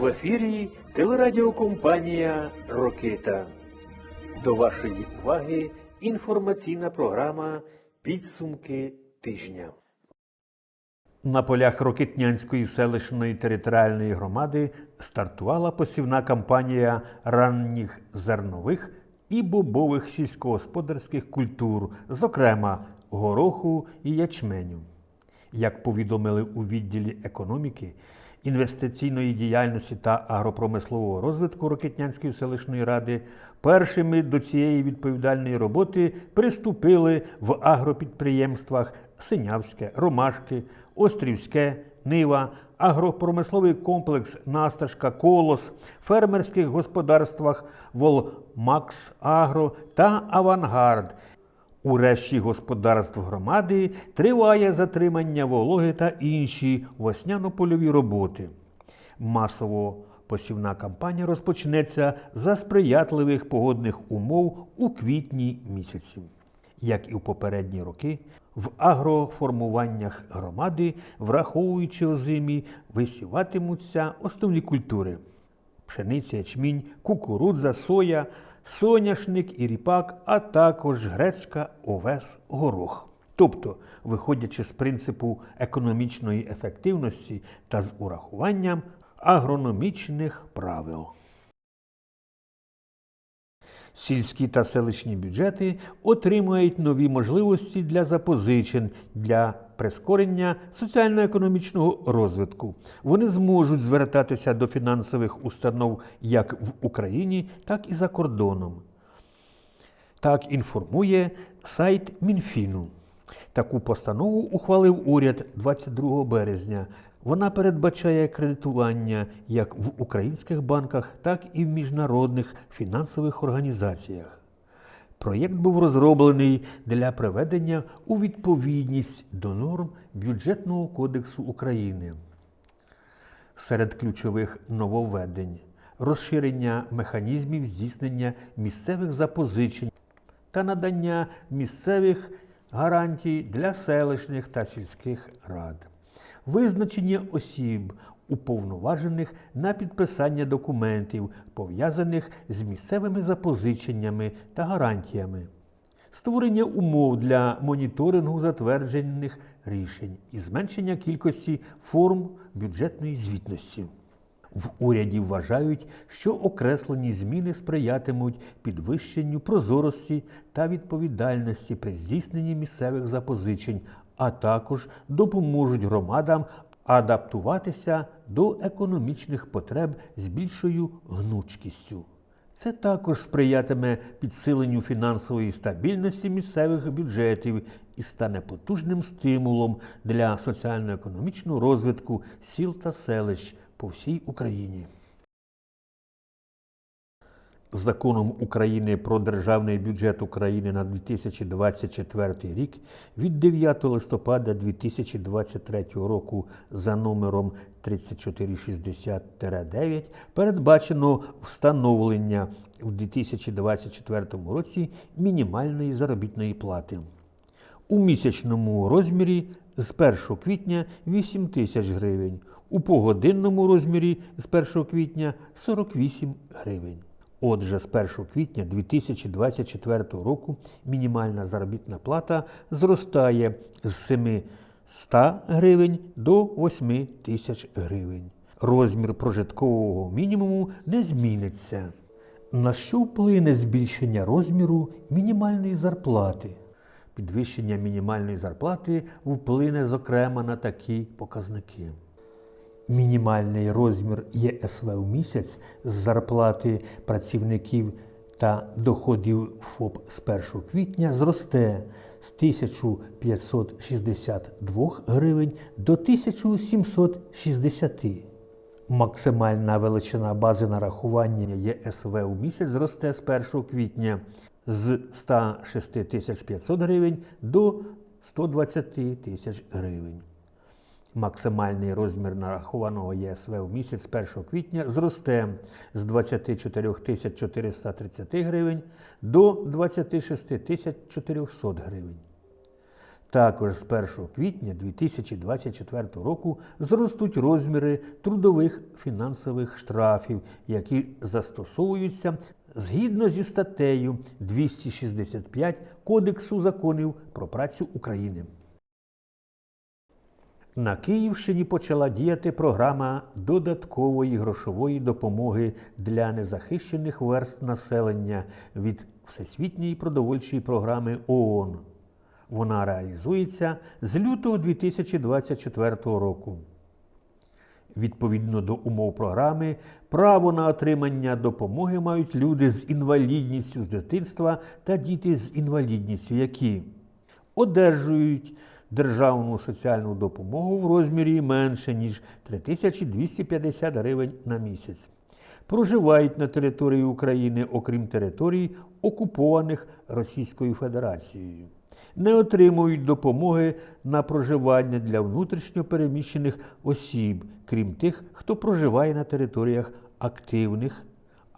В ефірі телерадіокомпанія Рокита. До вашої уваги інформаційна програма Підсумки тижня. На полях Рокитнянської селищної територіальної громади стартувала посівна кампанія ранніх зернових і бобових сільськогосподарських культур, зокрема гороху і ячменю. Як повідомили у відділі економіки, інвестиційної діяльності та агропромислового розвитку Рокитнянської селищної ради, першими до цієї відповідальної роботи приступили в агропідприємствах Синявське, Ромашки, Острівське, Нива, агропромисловий комплекс Насташка, Колос, фермерських господарствах Волмакс Агро та Авангард. У решті господарств громади триває затримання вологи та інші весняно-польові роботи. Масово посівна кампанія розпочнеться за сприятливих погодних умов у квітні місяці. Як і в попередні роки, в агроформуваннях громади, враховуючи озимі, висіватимуться основні культури пшениця, ячмінь, кукурудза, соя, соняшник і ріпак, а також гречка, овес, горох. Тобто, виходячи з принципу економічної ефективності та з урахуванням агрономічних правил. Сільські та селищні бюджети отримують нові можливості для запозичень для прискорення соціально-економічного розвитку. Вони зможуть звертатися до фінансових установ як в Україні, так і за кордоном. Так інформує сайт Мінфіну. Таку постанову ухвалив уряд 22 березня. Вона передбачає кредитування як в українських банках, так і в міжнародних фінансових організаціях. Проєкт був розроблений для приведення у відповідність до норм Бюджетного кодексу України. Серед ключових нововведень розширення механізмів здійснення місцевих запозичень та надання місцевих гарантій для селищних та сільських рад, визначення осіб, уповноважених на підписання документів, пов'язаних з місцевими запозиченнями та гарантіями, створення умов для моніторингу затверджених рішень і зменшення кількості форм бюджетної звітності. В уряді вважають, що окреслені зміни сприятимуть підвищенню прозорості та відповідальності при здійсненні місцевих запозичень, а також допоможуть громадам адаптуватися до економічних потреб з більшою гнучкістю. Це також сприятиме підсиленню фінансової стабільності місцевих бюджетів і стане потужним стимулом для соціально-економічного розвитку сіл та селищ по всій Україні. Законом України про Державний бюджет України на 2024 рік від 9 листопада 2023 року за номером 3460-9 передбачено встановлення у 2024 році мінімальної заробітної плати у місячному розмірі з 1 квітня 8 тисяч гривень, у погодинному розмірі з 1 квітня 48 гривень. Отже, з 1 квітня 2024 року мінімальна заробітна плата зростає з 700 гривень до 8 тисяч гривень. Розмір прожиткового мінімуму не зміниться. На що вплине збільшення розміру мінімальної зарплати? Підвищення мінімальної зарплати вплине, зокрема, на такі показники. Мінімальний розмір ЄСВ в місяць з зарплати працівників та доходів ФОП з 1 квітня зросте з 1562 гривень до 1760. Максимальна величина бази нарахування ЄСВ у місяць зросте з 1 квітня з 106 500 гривень до 120 тисяч гривень. Максимальний розмір нарахованого ЄСВ в місяць з 1 квітня зросте з 24 430 гривень до 26 400 гривень. Також з 1 квітня 2024 року зростуть розміри трудових фінансових штрафів, які застосовуються згідно зі статтею 265 Кодексу законів про працю України. На Київщині почала діяти програма додаткової грошової допомоги для незахищених верст населення від Всесвітньої продовольчої програми ООН. Вона реалізується з лютого 2024 року. Відповідно до умов програми, право на отримання допомоги мають люди з інвалідністю з дитинства та діти з інвалідністю, які одержують державну соціальну допомогу в розмірі менше ніж 3250 гривень на місяць. Проживають на території України, окрім територій, окупованих Російською Федерацією. Не отримують допомоги на проживання для внутрішньо переміщених осіб, крім тих, хто проживає на територіях активних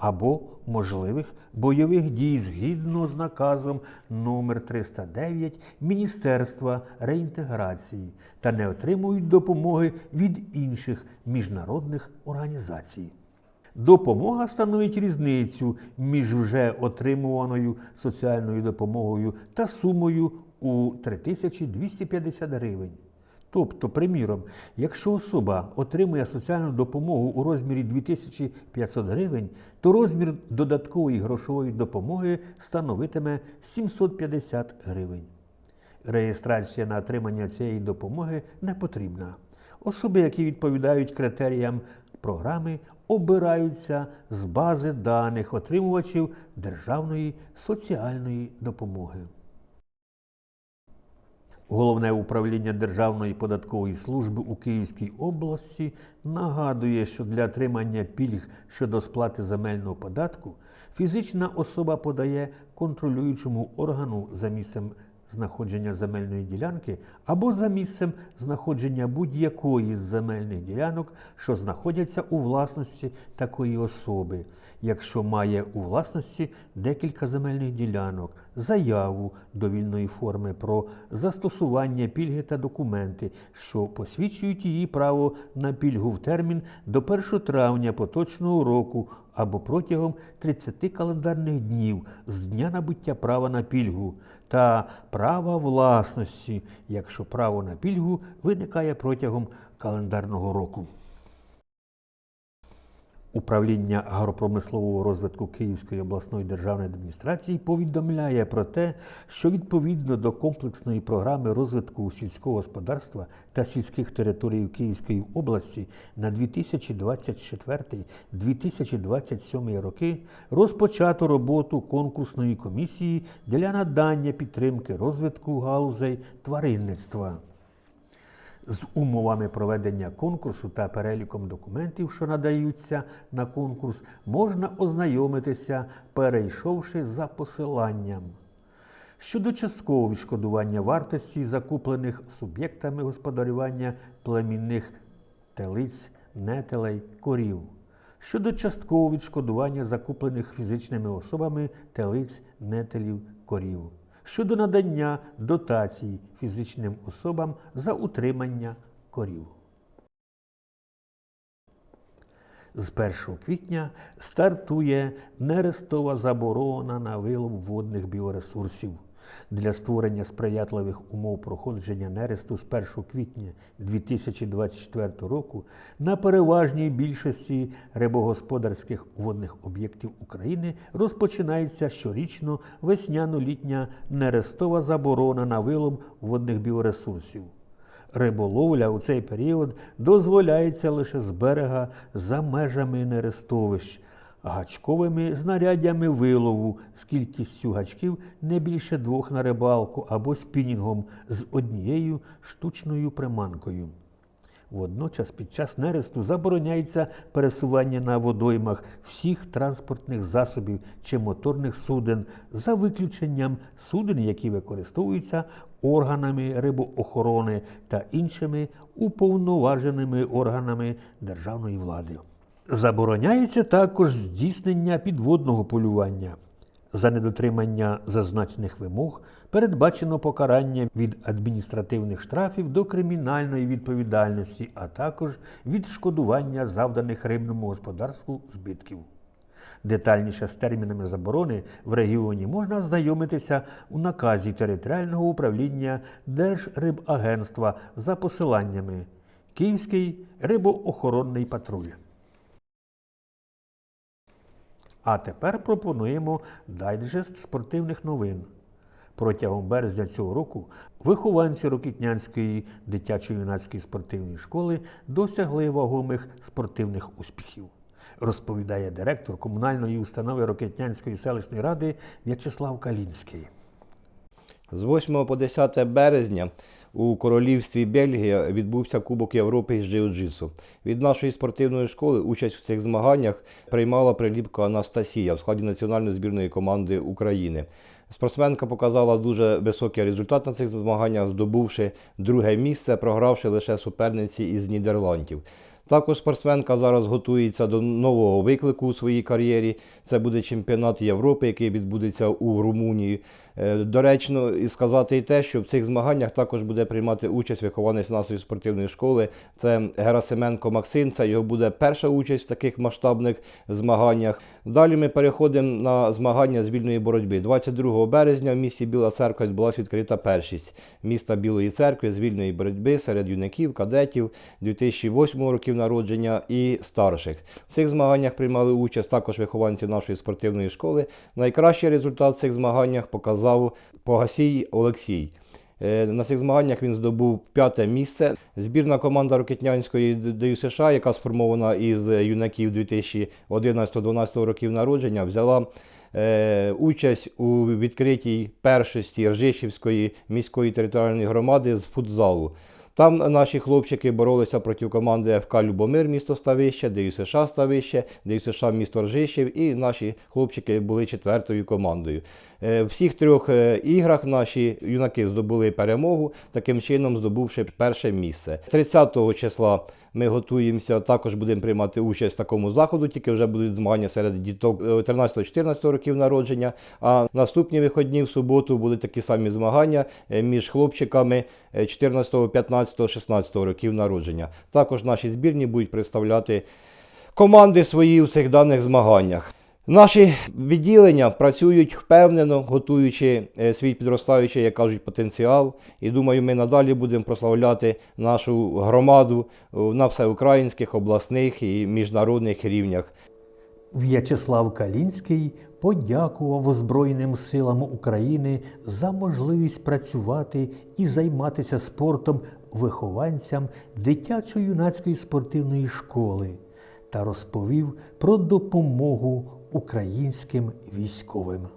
або можливих бойових дій згідно з наказом номер 309 Міністерства реінтеграції та не отримують допомоги від інших міжнародних організацій. Допомога становить різницю між вже отримуваною соціальною допомогою та сумою у 3250 гривень. Тобто, приміром, якщо особа отримує соціальну допомогу у розмірі 2500 гривень, то розмір додаткової грошової допомоги становитиме 750 гривень. Реєстрація на отримання цієї допомоги не потрібна. Особи, які відповідають критеріям програми, обираються з бази даних отримувачів державної соціальної допомоги. Головне управління Державної податкової служби у Київській області нагадує, що для отримання пільг щодо сплати земельного податку фізична особа подає контролюючому органу за місцем знаходження земельної ділянки або за місцем знаходження будь-якої з земельних ділянок, що знаходяться у власності такої особи, якщо має у власності декілька земельних ділянок, заяву довільної форми про застосування пільги та документи, що посвідчують її право на пільгу в термін до 1 травня поточного року або протягом 30 календарних днів з дня набуття права на пільгу та права власності, якщо право на пільгу виникає протягом календарного року. Управління агропромислового розвитку Київської обласної державної адміністрації повідомляє про те, що відповідно до комплексної програми розвитку сільського господарства та сільських територій Київської області на 2024-2027 роки розпочато роботу конкурсної комісії для надання підтримки розвитку галузей тваринництва з умовами проведення конкурсу та переліком документів, що надаються на конкурс, можна ознайомитися, перейшовши за посиланням. Щодо часткового відшкодування вартості закуплених суб'єктами господарювання племінних телиць, нетелей, корів. Щодо часткового відшкодування закуплених фізичними особами телиць, нетелів, корів щодо надання дотацій фізичним особам за утримання корів. З 1 квітня стартує нерестова заборона на вилов водних біоресурсів. Для створення сприятливих умов проходження нересту з 1 квітня 2024 року на переважній більшості рибогосподарських водних об'єктів України розпочинається щорічно весняно-літня нерестова заборона на вилов водних біоресурсів. Риболовля у цей період дозволяється лише з берега за межами нерестовищ, гачковими знаряддями вилову з кількістю гачків не більше двох на рибалку або спінінгом з однією штучною приманкою. Водночас під час нересту забороняється пересування на водоймах всіх транспортних засобів чи моторних суден за виключенням суден, які використовуються органами рибоохорони та іншими уповноваженими органами державної влади. Забороняється також здійснення підводного полювання. За недотримання зазначених вимог передбачено покарання від адміністративних штрафів до кримінальної відповідальності, а також відшкодування завданих рибному господарству збитків. Детальніше з термінами заборони в регіоні можна ознайомитися у наказі територіального управління Держрибагентства за посиланнями Київський рибоохоронний патруль. А тепер пропонуємо дайджест спортивних новин. Протягом березня цього року вихованці Рокітнянської дитячо-юнацької спортивної школи досягли вагомих спортивних успіхів, розповідає директор комунальної установи Рокітнянської селищної ради В'ячеслав Калінський. З 8 по 10 березня у королівстві Бельгія відбувся Кубок Європи з джиу-джитсу. Від нашої спортивної школи участь в цих змаганнях приймала приліпка Анастасія в складі національної збірної команди України. Спортсменка показала дуже високий результат на цих змаганнях, здобувши друге місце, програвши лише суперниці із Нідерландів. Також спортсменка зараз готується до нового виклику у своїй кар'єрі. Це буде чемпіонат Європи, який відбудеться у Румунії. Е, Доречно і сказати і те, що в цих змаганнях також буде приймати участь вихованець нашої спортивної школи. Це Герасименко Максим. Це його буде перша участь в таких масштабних змаганнях. Далі ми переходимо на змагання з вільної боротьби. 22 березня в місті Біла Церква відбулася відкрита першість міста Білої церкви з вільної боротьби серед юнаків, кадетів 2008 років народження і старших. В цих змаганнях приймали участь також вихованці нашої спортивної школи. Найкращий результат в цих змаганнях показав Погасій Олексій. Е, На цих змаганнях він здобув п'яте місце. Збірна команда Рокетнянської ДЮ США, яка сформована із юнаків 2011-2012 років народження, взяла е, участь у відкритій першості Ржишівської міської територіальної громади з футзалу. Там наші хлопчики боролися проти команди ФК Любомир, місто Ставище, ДЮ США Ставище, ДЮ США місто Ржищів, і наші хлопчики були четвертою командою. Е, всіх трьох е, іграх наші юнаки здобули перемогу, таким чином здобувши перше місце. 30 числа ми готуємося, також будемо приймати участь в такому заходу, тільки вже будуть змагання серед діток е, 13-14 років народження. А наступні виходні в суботу будуть такі самі змагання е, між хлопчиками е, 14, 15, 16 років народження. Також наші збірні будуть представляти команди свої у цих даних змаганнях. Наші відділення працюють впевнено, готуючи е, свій підростаючий, як кажуть, потенціал. І думаю, ми надалі будемо прославляти нашу громаду е, на всеукраїнських, обласних і міжнародних рівнях. В'ячеслав Калінський подякував Збройним силам України за можливість працювати і займатися спортом вихованцям дитячо-юнацької спортивної школи та розповів про допомогу українським військовим.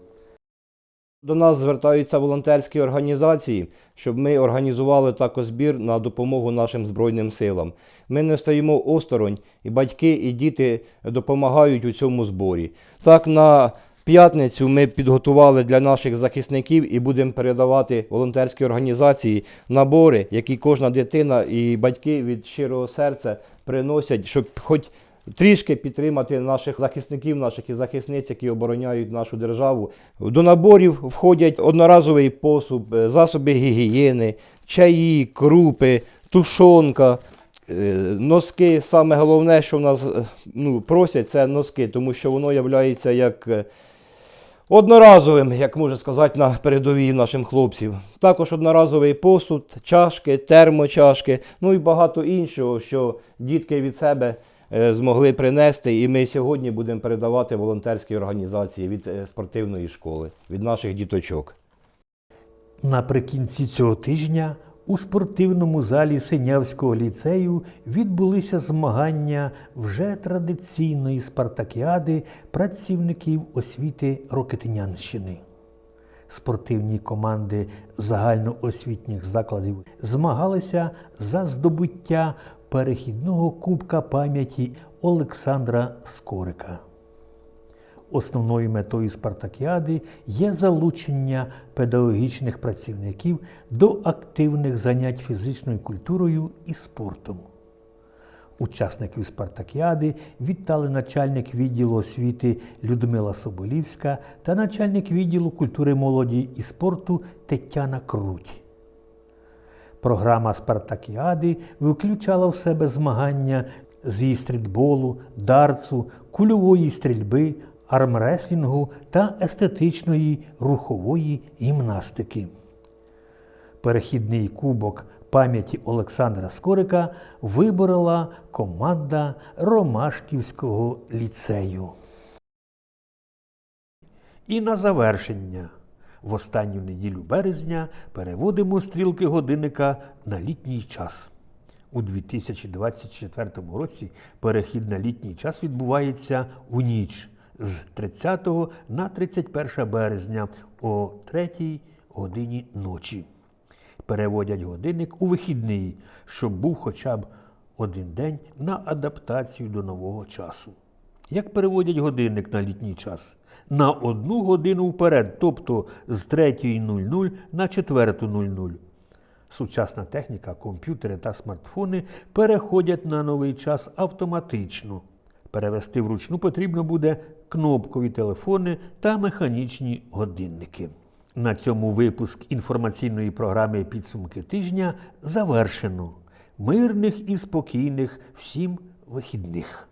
До нас звертаються волонтерські організації, щоб ми організували також збір на допомогу нашим Збройним силам. Ми не стоїмо осторонь, і батьки, і діти допомагають у цьому зборі. Так, на п'ятницю ми підготували для наших захисників і будемо передавати волонтерські організації набори, які кожна дитина і батьки від щирого серця приносять, щоб хоч трішки підтримати наших захисників, наших і захисниць, які обороняють нашу державу. До наборів входять одноразовий посуд, е, засоби гігієни, чаї, крупи, тушонка. е, Носки, саме головне, що в нас е, ну, просять, це носки, тому що воно є як одноразовим, як можна сказати, на передовій нашим хлопців. Також одноразовий посуд, чашки, термочашки, ну і багато іншого, що дітки від себе змогли принести. І ми сьогодні будемо передавати волонтерські організації від е, спортивної школи, від наших діточок. Наприкінці цього тижня у спортивному залі Синявського ліцею відбулися змагання вже традиційної спартакіади працівників освіти Рокетинянщини. Спортивні команди загальноосвітніх закладів змагалися за здобуття перехідного кубка пам'яті Олександра Скорика. Основною метою спартакіади є залучення педагогічних працівників до активних занять фізичною культурою і спортом. Учасників Спартакіади вітали начальник відділу освіти Людмила Соболівська та начальник відділу культури молоді і спорту Тетяна Круть. Програма Спартакіади включала в себе змагання з її стрітболу, дарцу, кульової стрільби, армреслінгу та естетичної рухової гімнастики. Перехідний кубок пам'яті Олександра Скорика виборола команда Ромашківського ліцею. І на завершення. В останню неділю березня переводимо стрілки годинника на літній час. У 2024 році перехід на літній час відбувається у ніч з 30 на 31 березня о 3 годині ночі. Переводять годинник у вихідний, щоб був хоча б один день на адаптацію до нового часу. Як переводять годинник на літній час? На одну годину вперед, тобто з 3.00 на 4.00. Сучасна техніка, комп'ютери та смартфони переходять на новий час автоматично. Перевести вручну потрібно буде кнопкові телефони та механічні годинники. На цьому випуск інформаційної програми Підсумки тижня завершено. Мирних і спокійних всім вихідних.